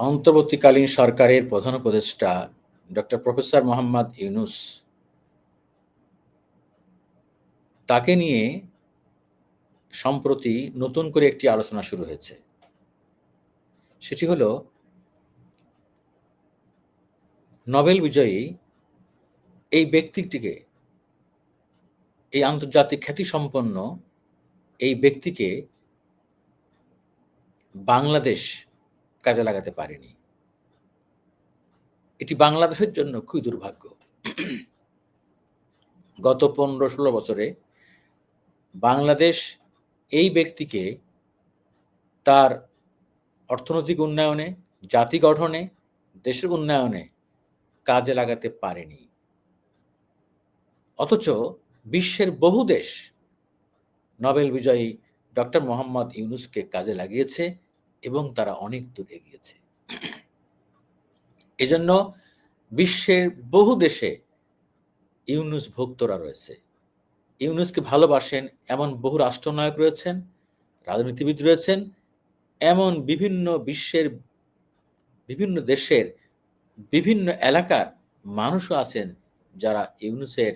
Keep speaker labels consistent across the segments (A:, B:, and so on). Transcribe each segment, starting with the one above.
A: অন্তর্বর্তীকালীন সরকারের প্রধান উপদেষ্টা ডক্টর প্রফেসর মোহাম্মদ ইউনুস তাকে নিয়ে সম্প্রতি নতুন করে একটি আলোচনা শুরু হয়েছে। সেটি হলো, নোবেল বিজয়ী এই ব্যক্তিটিকে, এই আন্তর্জাতিক খ্যাতিসম্পন্ন এই ব্যক্তিকে বাংলাদেশ কাজে লাগাতে পারেনি। এটি বাংলাদেশের জন্য খুবই দুর্ভাগ্য। গত পনেরো ষোলো বছরে বাংলাদেশ এই ব্যক্তিকে তার অর্থনৈতিক উন্নয়নে, জাতি গঠনে, দেশের উন্নয়নে কাজে লাগাতে পারেনি। অথচ বিশ্বের বহু দেশ নোবেল বিজয়ী ডক্টর মোহাম্মদ ইউনুসকে কাজে লাগিয়েছে। এবং তারা অনেক দূর এগিয়েছে। এজন্য বিশ্বের বহু দেশে ইউনুস ভক্তরা রয়েছে। ইউনুসকে ভালোবাসেন এমন বহু রাষ্ট্রনায়ক রয়েছেন, রাজনীতিবিদ রয়েছেন, এমন বিভিন্ন বিশ্বের বিভিন্ন দেশের বিভিন্ন এলাকার মানুষও আছেন যারা ইউনুসের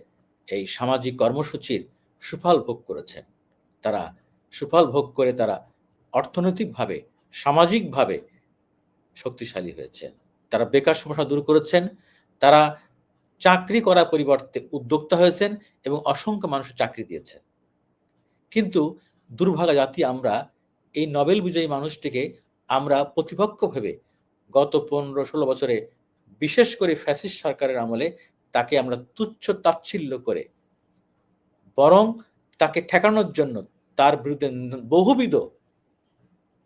A: এই সামাজিক কর্মসূচির সুফল ভোগ করেছেন। তারা সুফল ভোগ করে তারা অর্থনৈতিকভাবে সামাজিকভাবে শক্তিশালী হয়েছেন। তারা বেকার সমস্যা দূর করেছেন, তারা চাকরি করার পরিবর্তে উদ্যোক্তা হয়েছেন এবং অসংখ্য মানুষ চাকরি দিয়েছেন। কিন্তু দুর্ভাগা জাতি আমরা, এই নোবেল বিজয়ী মানুষটিকে আমরা প্রতিপক্ষ ভেবে গত পনেরো ষোলো বছরে বিশেষ করে ফ্যাসিস্ট সরকারের আমলে তাকে আমরা তুচ্ছ তাচ্ছিল্য করে বরং তাকে ঠেকানোর জন্য তার বিরুদ্ধে বহুবিধ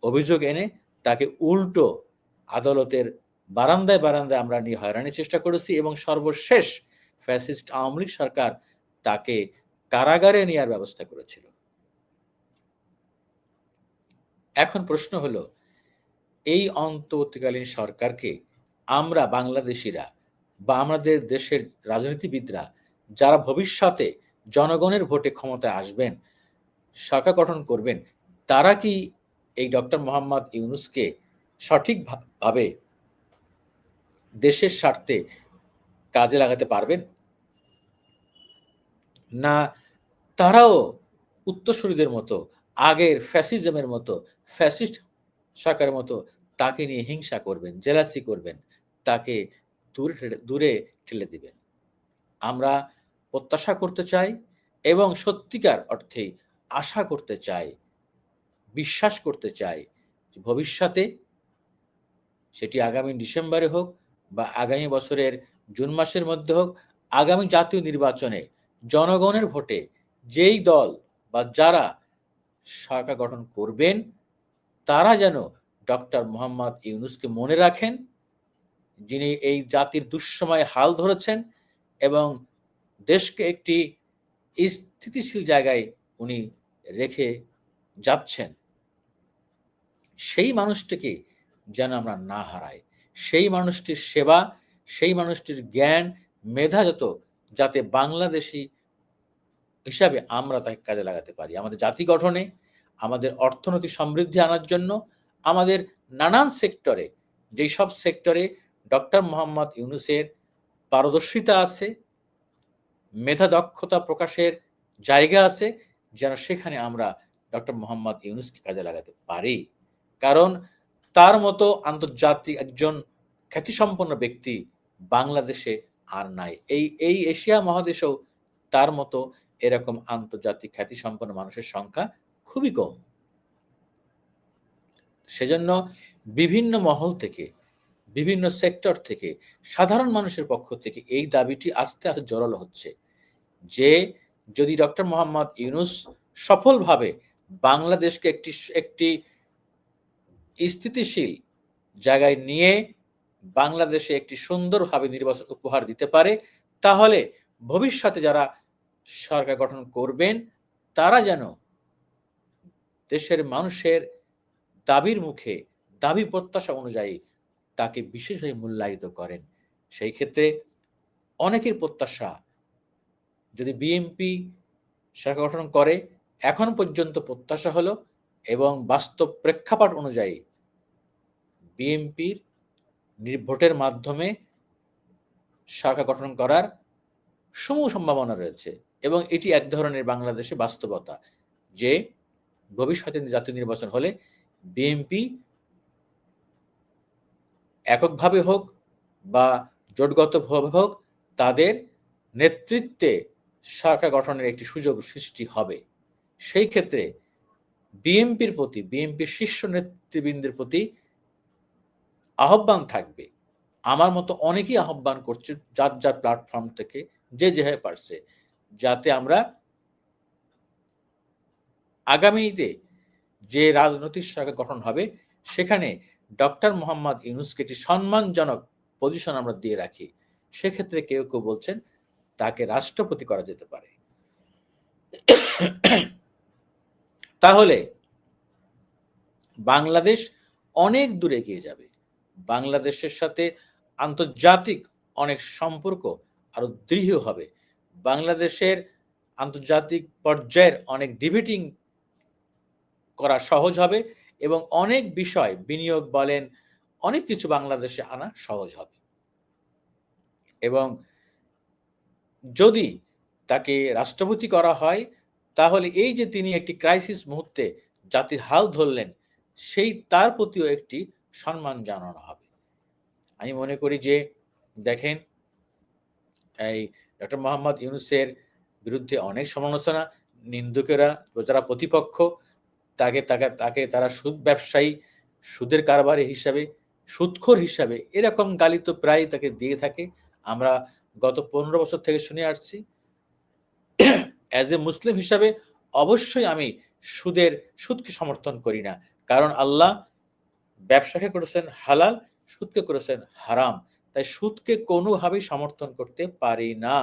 A: অভিযোগ এনে তাকে উল্টো আদালতের বারান্দায় বারান্দায় আমরা নিয়ে হয়রানির চেষ্টা করেছি এবং সর্বশেষ ফ্যাসিস্ট আওয়ামী লীগ সরকার তাকে কারাগারে নেওয়ার ব্যবস্থা করেছিল। এখন প্রশ্ন হলো, এই অন্তর্বর্তীকালীন সরকারকে আমরা বাংলাদেশিরা বা আমাদের দেশের রাজনীতিবিদরা যারা ভবিষ্যতে জনগণের ভোটে ক্ষমতায় আসবেন সরকার গঠন করবেন, তারা কি এই ডক্টর মোহাম্মদ ইউনুসকে সঠিকভাবে দেশের স্বার্থে কাজে লাগাতে পারবেন? না, তারাও উত্তরসূরিদের মতো, আগের ফ্যাসিজমের মতো, ফ্যাসিস্ট সরকারের মতো তাকে নিয়ে হিংসা করবেন, জেলাসি করবেন, তাকে দূরে দূরে ঠেলে দিবেন। আমরা প্রত্যাশা করতে চাই এবং সত্যিকার অর্থে আশা করতে চাই বিশ্বাস করতে চাই যে ভবিষ্যতে সেটি আগামী ডিসেম্বরে হোক বা আগামী বছরের জুন মাসের মধ্যে হোক, আগামী জাতীয় নির্বাচনে জনগণের ভোটে যেই দল বা যারা সরকার গঠন করবেন, তারা যেন ডক্টর মোহাম্মদ ইউনুসকে মনে রাখেন, যিনি এই জাতির দুঃসময়ে হাল ধরেছেন এবং দেশকে একটি স্থিতিশীল জায়গায় উনি রেখে যাচ্ছেন। সেই মানুষটিকে যেন আমরা না হারাই। সেই মানুষটির সেবা, সেই মানুষটির জ্ঞান, মেধা যত, যাতে বাংলাদেশি হিসাবে আমরা তাকে কাজে লাগাতে পারি। আমাদের জাতি গঠনে, আমাদের অর্থনৈতিক সমৃদ্ধি আনার জন্য, আমাদের নানান সেক্টরে, যেই সব সেক্টরে ডক্টর মোহাম্মদ ইউনুসের পারদর্শিতা আছে, মেধা দক্ষতা প্রকাশের জায়গা আছে, যেন সেখানে আমরা ডক্টর মোহাম্মদ ইউনুসকে কাজে লাগাতে পারি। কারণ তার মতো আন্তর্জাতিক একজন খ্যাতিসম্পন্ন ব্যক্তি বাংলাদেশে আর নাই। এই এই এশিয়া মহাদেশেও তার মতো এরকম আন্তর্জাতিক খ্যাতিসম্পন্ন মানুষের সংখ্যা খুবই কম। সেজন্য বিভিন্ন মহল থেকে, বিভিন্ন সেক্টর থেকে, সাধারণ মানুষের পক্ষ থেকে এই দাবিটি আস্তে আস্তে জোরালো হচ্ছে যে, যদি ডক্টর মোহাম্মদ ইউনুস সফলভাবে বাংলাদেশকে একটি একটি স্থিতিশীল জায়গায় নিয়ে বাংলাদেশে একটি সুন্দরভাবে নির্বাচন উপহার দিতে পারে, তাহলে ভবিষ্যতে যারা সরকার গঠন করবেন, তারা যেন দেশের মানুষের দাবির মুখে, দাবি প্রত্যাশা অনুযায়ী তাকে বিশেষভাবে মূল্যায়িত করেন। সেই ক্ষেত্রে অনেকের প্রত্যাশা, যদি বিএনপি সরকার গঠন করে, এখন পর্যন্ত প্রত্যাশা হলো এবং বাস্তব প্রেক্ষাপট অনুযায়ী বিএনপির নির্ভোটের মাধ্যমে সরকার গঠন করার সমূহ সম্ভাবনা রয়েছে এবং এটি এক ধরনের বাংলাদেশে বাস্তবতা যে ভবিষ্যতে জাতীয় নির্বাচন হলে বিএনপি এককভাবে হোক বা জোটগতভাবে হোক তাদের নেতৃত্বে সরকার গঠনের একটি সুযোগ সৃষ্টি হবে। সেই ক্ষেত্রে বিএনপির প্রতি, বিএনপির শীর্ষ নেতৃবৃন্দের প্রতি আহ্বান থাকবে। আমার মতো অনেকেই আহ্বান করছে যার যার প্ল্যাটফর্ম থেকে, যে যেভাবে পারছে। যাতে আমরা আগামীতে যে রাজনৈতিক সরকার গঠন হবে, সেখানে ডক্টর মোহাম্মদ ইউনুসকে একটি সম্মানজনক পজিশন আমরা দিয়ে রাখি। সেক্ষেত্রে কেউ কেউ বলছেন, তাকে রাষ্ট্রপতি করা যেতে পারে। তাহলে বাংলাদেশ অনেক দূরে এগিয়ে যাবে। বাংলাদেশের সাথে আন্তর্জাতিক অনেক সম্পর্ক আরও দৃঢ় হবে। বাংলাদেশের আন্তর্জাতিক পর্যায়ের অনেক ডিবেটিং করা সহজ হবে এবং অনেক বিষয় বিনিয়োগ বলেন, অনেক কিছু বাংলাদেশে আনা সহজ হবে। এবং যদি তাকে রাষ্ট্রপতি করা হয়, তাহলে এই যে তিনি একটি ক্রাইসিস মুহূর্তে জাতির হাল ধরলেন, সেই তার প্রতিও একটি সম্মান জানানো হবে। আমি মনে করি যে, দেখেন, এই ডক্টর মোহাম্মদ ইউনুসের বিরুদ্ধে অনেক সমালোচনা, নিন্দুকেরা, যারা প্রতিপক্ষ, তাকে তাকে তাকে তারা সুদ ব্যবসায়ী, সুদের কারবারি হিসাবে, সুদখোর হিসাবে এরকম গালি তো প্রায় তাকে দিয়ে থাকে। আমরা গত পনেরো বছর থেকে শুনে আসছি। অ্যাজ এ মুসলিম হিসাবে অবশ্যই আমি সুদের, সুদকে সমর্থন করি না। কারণ আল্লাহ ব্যবসাকে করেছেন হালাল, সুদকে করেছেন হারাম। তাই সুদকে কোনোভাবেই সমর্থন করতে পারি না।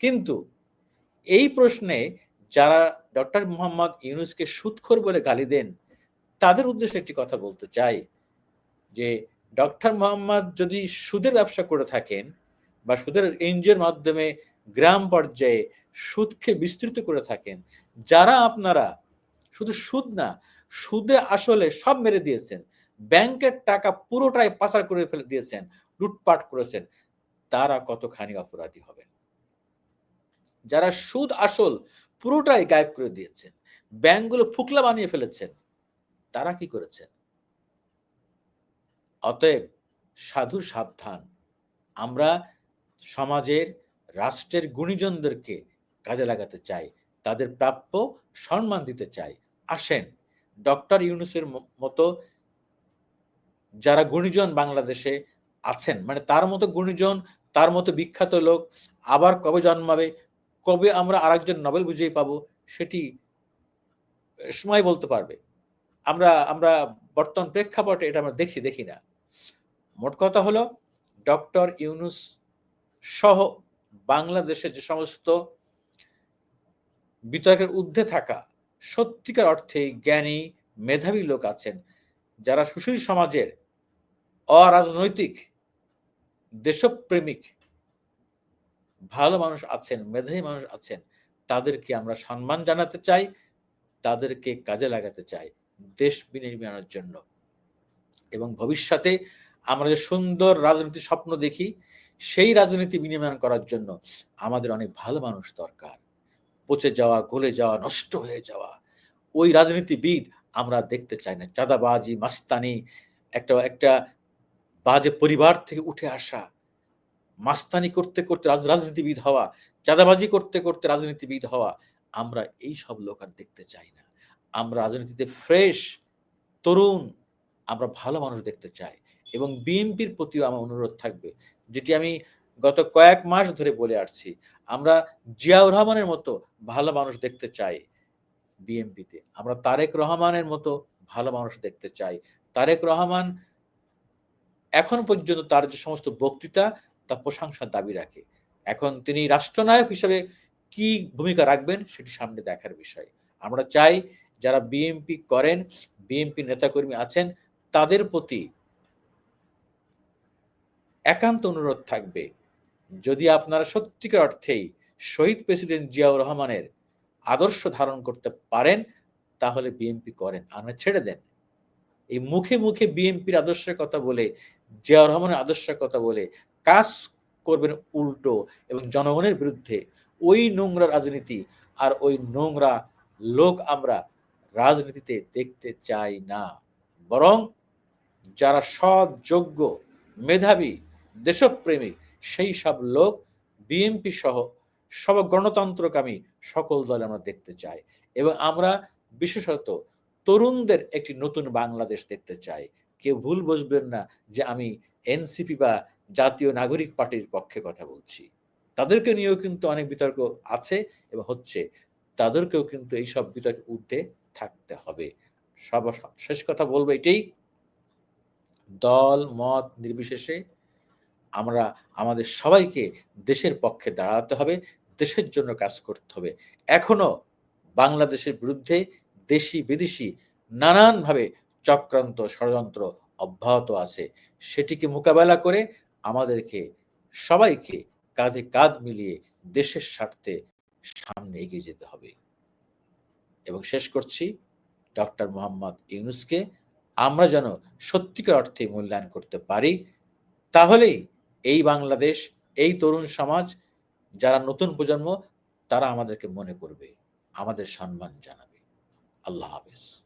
A: কিন্তু এই প্রশ্নে যারা ডক্টর মোহাম্মদ ইউনুসকে সুদখোর বলে গালি দেন, তাদের উদ্দেশ্যে একটি কথা বলতে চাই, যে ডক্টর মোহাম্মদ যদি সুদের ব্যবসা করে থাকেন বা সুদের এনজিওর মাধ্যমে গ্রাম পর্যায়ে সুদকে বিস্তৃত করে থাকেন, যারা আপনারা, শুধু সুদ না, সুদে আসলে সব মেরে দিয়েছেন ব্যাংকের টাকা পুরোটাই পাচার করে ফেলে দিয়েছেন, লুটপাট করেছেন, তারা কতখানি অপরাধী হবেন? যারা সুদ আসল পুরোটাই গায়েব করে দিয়েছেন, ব্যাংকগুলো ফুকলা বানিয়ে ফেলেছেন, তারা কি করেছেন? অতএব সাধু সাবধান, আমরা সমাজের, রাষ্ট্রের গুণীজনদেরকে কাজে লাগাতে চাই, তাদের প্রাপ্য সম্মান দিতে চাই। আসেন, ডক্টর ইউনুসের মতো যারা গুণীজন বাংলাদেশে আছেন মানে তার মতো গুণীজন, তার মতো বিখ্যাত লোক আবার কবে জন্মাবে, কবে আমরা আরেকজন নোবেল বিজয়ী পাবো, সেটি সময় বলতে পারবে। আমরা আমরা বর্তমান প্রেক্ষাপটে এটা আমরা দেখি দেখি না। মোট কথা হলো, ডক্টর ইউনুস সহ বাংলাদেশে যে সমস্ত বিতর্কের ঊর্ধ্বে থাকা সত্যিকার অর্থে জ্ঞানী, মেধাবী লোক আছেন, যারা সুশীল সমাজের অরাজনৈতিক, দেশপ্রেমিক, ভালো মানুষ আছেন, মেধাবী মানুষ আছেন, তাদেরকে আমরা সম্মান জানাতে চাই, তাদেরকে কাজে লাগাতে চাই, দেশ বিনির্মাণের জন্য। এবং ভবিষ্যতে আমরা যে সুন্দর রাজনীতি স্বপ্ন দেখি, সেই রাজনীতি বিনিময় করার জন্য আমাদের অনেক ভালো মানুষ দরকার। পচে যাওয়া, গলে যাওয়া, নষ্ট হয়ে যাওয়া, ওই রাজনীতিবিদ আমরা দেখতে চাই না। চাঁদাবাজি, মাস্তানি, একটা একটা বাজে পরিবার থেকে উঠে আসা, মাস্তানি করতে করতে রাজনীতিবিদ হওয়া, চাঁদাবাজি করতে করতে রাজনীতিবিদ হওয়া, আমরা এই সব লোক আর দেখতে চাই না। আমরা রাজনীতিতে ফ্রেশ তরুণ, আমরা ভালো মানুষ দেখতে চাই। এবং বিএনপির প্রতিও আমার অনুরোধ থাকবে, যেটি আমি গত কয়েক মাস ধরে বলে আসছি, আমরা জিয়াউর রহমানের মতো ভালো মানুষ দেখতে চাই বিএনপিতে। আমরা তারেক রহমানের মতো ভালো মানুষ দেখতে চাই। তারেক রহমান এখন পর্যন্ত তার যে সমস্ত বক্তৃতা, তা প্রশংসার দাবি রাখে। এখন তিনি রাষ্ট্রনায়ক হিসেবে কি ভূমিকা রাখবেন সেটি সামনে দেখার বিষয়। আমরা চাই যারা বিএনপি করেন বিএনপি নেতাকর্মী আছেন, তাদের প্রতি একান্ত অনুরোধ থাকবে, যদি আপনারা সত্যিকার অর্থেই শহীদ প্রেসিডেন্ট জিয়াউর রহমানের আদর্শ ধারণ করতে পারেন, তাহলে বিএনপি করেন। আমরা ছেড়ে দেন। এই মুখে মুখে বিএনপির আদর্শের কথা বলে জিয়াউর রহমানের আদর্শের কথা বলে কাজ করবেন উল্টো এবং জনগণের বিরুদ্ধে। ওই নোংরা রাজনীতি আর ওই নোংরা লোক আমরা রাজনীতিতে দেখতে চাই না। বরং যারা সৎ, যোগ্য, মেধাবী, দেশপ্রেমী, সেই সব লোক বিএনপি সহ সব গণতন্ত্রকামী সকল দল আমরা দেখতে চাই এবং আমরা বিশেষত তরুণদের একটি নতুন বাংলাদেশ দেখতে চাই। কেউ ভুল বুঝবেন না যে আমি এনসিপি বা জাতীয় নাগরিক পার্টির পক্ষে কথা বলছি। তাদেরকে নিয়েও কিন্তু অনেক বিতর্ক আছে এবং হচ্ছে, তাদেরকেও কিন্তু এই সব বিতর্ক ঊর্ধ্বে থাকতে হবে। সব, শেষ কথা বলব এটাই। দল, মত নির্বিশেষে আমরা, আমাদের সবাইকে দেশের পক্ষে দাঁড়াতে হবে, দেশের জন্য কাজ করতে হবে। এখনও বাংলাদেশের বিরুদ্ধে দেশি বিদেশি নানানভাবে চক্রান্ত ষড়যন্ত্র অব্যাহত আছে। সেটিকে মোকাবেলা করে আমাদেরকে সবাইকে কাঁধে কাঁধ মিলিয়ে দেশের স্বার্থে সামনে এগিয়ে যেতে হবে। এবং শেষ করছি, ডক্টর মোহাম্মদ ইউনুসকে আমরা যেন সত্যিকার অর্থে মূল্যায়ন করতে পারি, তাহলেই এই বাংলাদেশ, এই তরুণ সমাজ, যারা নতুন প্রজন্ম, তারা আমাদেরকে মনে করবে, আমাদের সম্মান জানাবে। আল্লাহ হাফেজ।